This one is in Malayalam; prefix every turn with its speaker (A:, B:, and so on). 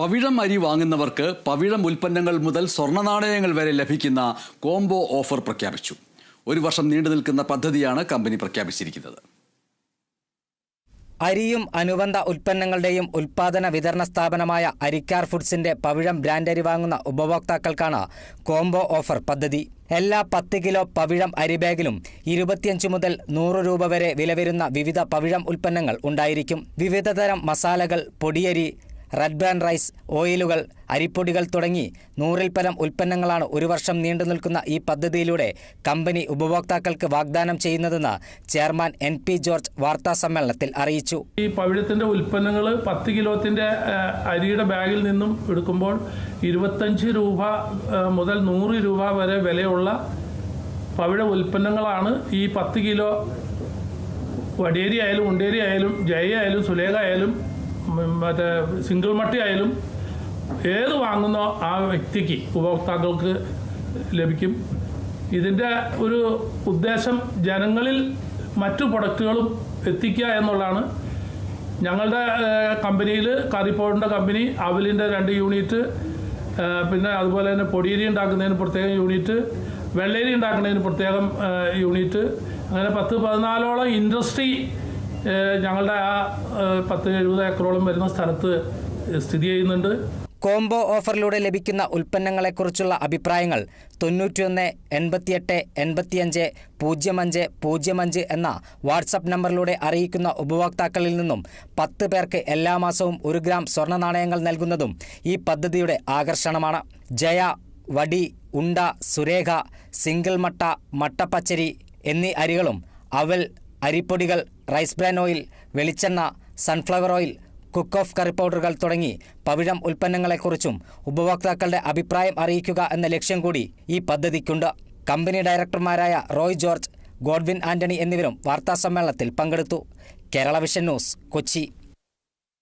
A: പവിഴം അരി വാങ്ങുന്നവർക്ക് പവിഴം ഉൽപ്പന്നങ്ങൾ മുതൽ സ്വർണ നാണയങ്ങൾ വരെ ലഭിക്കുന്ന കോംബോ ഓഫർ പ്രഖ്യാപിച്ചു. ഒരു വർഷം നീണ്ടു നിൽക്കുന്ന പദ്ധതിയാണ് കമ്പനി പ്രഖ്യാപിച്ചിരിക്കുന്നത്.
B: അരിയും അനുബന്ധ ഉൽപ്പന്നങ്ങളുടെയും ഉൽപാദന വിതരണ സ്ഥാപനമായ അരിക്കാർ ഫുഡ്സിന്റെ പവിഴം ബ്രാൻഡ് അരി വാങ്ങുന്ന ഉപഭോക്താക്കൾക്കാണ് കോംബോ ഓഫർ പദ്ധതി. എല്ലാ പത്ത് കിലോ പവിഴം അരി ബാഗിലും ഇരുപത്തിയഞ്ച് മുതൽ നൂറ് രൂപ വരെ വില വരുന്ന വിവിധ പവിഴം ഉൽപ്പന്നങ്ങൾ ഉണ്ടായിരിക്കും. വിവിധതരം മസാലകൾ പൊടിയരി റെഡ് ബ്രാൻഡ് റൈസ് ഓയിലുകൾ അരിപ്പൊടികൾ തുടങ്ങി നൂറിൽ പരം ഉൽപ്പന്നങ്ങളാണ് ഒരു വർഷം നീണ്ടു നിൽക്കുന്ന ഈ പദ്ധതിയിലൂടെ കമ്പനി ഉപഭോക്താക്കൾക്ക് വാഗ്ദാനം ചെയ്യുന്നതെന്ന് ചെയർമാൻ എൻ പി ജോർജ് വാർത്താ സമ്മേളനത്തിൽ അറിയിച്ചു.
C: ഈ പവിഴത്തിന്റെ ഉൽപ്പന്നങ്ങൾ പത്ത് കിലോത്തിന്റെ അരിയുടെ ബാഗിൽ നിന്നും എടുക്കുമ്പോൾ ഇരുപത്തഞ്ച് രൂപ മുതൽ നൂറ് രൂപ വരെ വിലയുള്ള പവിഴ ഉൽപ്പന്നങ്ങളാണ് ഈ പത്ത് കിലോ വടിയേരി ആയാലും ഉണ്ടേരി ആയാലും ജയ ആയാലും സുലേഖ ആയാലും മറ്റേ സിംഗിൾ മട്ടി ആയാലും ഏത് വാങ്ങുന്നോ ആ വ്യക്തിക്ക് ഉപഭോക്താക്കൾക്ക് ലഭിക്കും. ഇതിന്റെ ഒരു ഉദ്ദേശം ജനങ്ങളിൽ മറ്റു പ്രൊഡക്റ്റുകളും എത്തിക്കുക എന്നുള്ളതാണ്. ഞങ്ങളുടെ കമ്പനിയിൽ കറി പൗഡറിന്റെ കമ്പനി അവലിന്റെ രണ്ട് യൂണിറ്റ് പിന്നെ അതുപോലെ തന്നെ പൊടിയരി ഉണ്ടാക്കുന്നതിന് പ്രത്യേകം യൂണിറ്റ് വെള്ളരി ഉണ്ടാക്കുന്നതിന് പ്രത്യേകം യൂണിറ്റ് അങ്ങനെ പത്ത് പതിനാലോളം ഇൻഡസ്ട്രി ഞങ്ങളുടെ ആ പത്ത് എഴുപത് ഏക്കറോളം വരുന്ന സ്ഥലത്ത് സ്ഥിതി ചെയ്യുന്നുണ്ട്.
B: കോംബോ ഓഫറിലൂടെ ലഭിക്കുന്ന ഉൽപ്പന്നങ്ങളെക്കുറിച്ചുള്ള അഭിപ്രായങ്ങൾ തൊണ്ണൂറ്റിയൊന്ന് എൺപത്തിയെട്ട് എൺപത്തിയഞ്ച് പൂജ്യം അഞ്ച് പൂജ്യം അഞ്ച് എന്ന വാട്സപ്പ് നമ്പറിലൂടെ അറിയിക്കുന്ന ഉപഭോക്താക്കളിൽ നിന്നും പത്ത് പേർക്ക് എല്ലാ മാസവും ഒരു ഗ്രാം സ്വർണ നാണയങ്ങൾ നൽകുന്നതും ഈ പദ്ധതിയുടെ ആകർഷണമാണ്. ജയ വടി ഉണ്ട സുരേഖ സിംഗിൾ മട്ട മട്ടപ്പച്ചരി എന്നീ അരികളും അവൽ അരിപ്പൊടികൾ റൈസ് ബ്രാൻ ഓയിൽ വെളിച്ചെണ്ണ sunflower oil cook of curry പൗഡറുകൾ തുടങ്ങി പവിഴം ഉൽപ്പന്നങ്ങളെക്കുറിച്ചും ഉപഭോക്താക്കളുടെ അഭിപ്രായം അറിയിക്കുക എന്ന ലക്ഷ്യം കൂടി ഈ പദ്ധതിക്കുണ്ട്. കമ്പനി ഡയറക്ടർമാരായ റോയ് ജോർജ് ഗോഡ്വിൻ ആന്റണി എന്നിവരും വാർത്താസമ്മേളനത്തിൽ പങ്കെടുത്തു. Kerala Vision news Kochi.